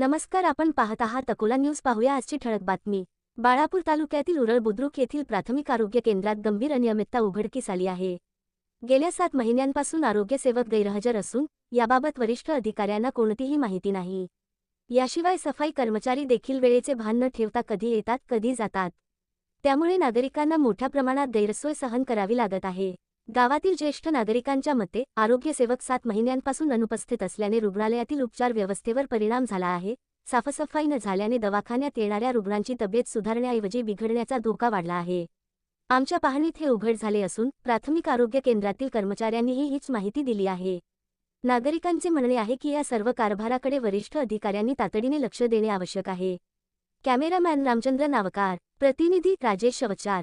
नमस्कार आपण पाहत आहात अकोला न्यूज. पाहूया आजची ठळक बातमी. बाळापूर तालुक्यातील उरळ बुद्रुक येथील प्राथमिक आरोग्य केंद्रात गंभीर अनियमितता उघडकीस आली आहे. गेल्या सात महिन्यांपासून आरोग्यसेवक गैरहजर असून याबाबत वरिष्ठ अधिकाऱ्यांना कोणतीही माहिती नाही. याशिवाय सफाई कर्मचारी देखील वेळेचे भान न ठेवता कधी येतात कधी जातात. त्यामुळे नागरिकांना मोठ्या प्रमाणात गैरसोय सहन करावी लागत आहे. गावातील ज्येष्ठ नागरिकांच्या मते आरोग्यसेवक सात महिन्यांपासून अनुपस्थित असल्याने रुग्णालयातील उपचार व्यवस्थेवर परिणाम झाला आहे. साफसफाई न झाल्याने दवाखान्यात येणाऱ्या रुग्णांची तब्येत सुधारण्याऐवजी बिघडण्याचा धोका वाढला आहे. आमच्या पाहणीत हे उघड झाले असून प्राथमिक आरोग्य केंद्रातील कर्मचाऱ्यांनीही हीच माहिती दिली आहे. नागरिकांचे म्हणणे आहे की या सर्व कारभाराकडे वरिष्ठ अधिकाऱ्यांनी तातडीने लक्ष देणे आवश्यक आहे. कॅमेरामॅन रामचंद्र नावकार प्रतिनिधी राजेश शवचार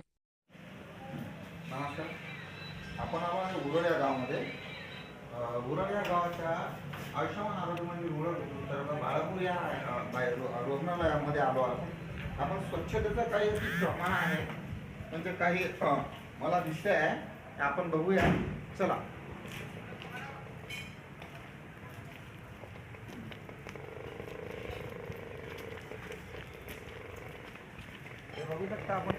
आपण आलो आहे उरळ या गावामध्ये. अ, उरळ या गावाच्या आयुष्यमान आरोग्य मंदिर उरळ तर बाळापूर या बाहेर रुग्णालयामध्ये आलो आहोत. आपण स्वच्छतेचं काही प्रमाण आहे म्हणजे काही मला दिसतंय आहे आपण बघूया. चला. हे बघू शकता आपण.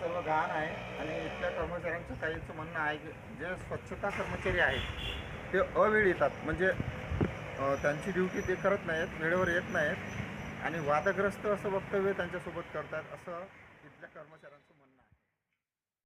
सर्व घाण आहे आणि इथल्या कर्मचाऱ्यांचं काहीचं म्हणणं आहे की जे स्वच्छता कर्मचारी आहेत ते अवेळी येतात म्हणजे त्यांची ड्युटी ते करत नाहीत वेळेवर येत नाहीत आणि वादग्रस्त असं वक्तव्य त्यांच्यासोबत करतात असं इथल्या कर्मचाऱ्यांचं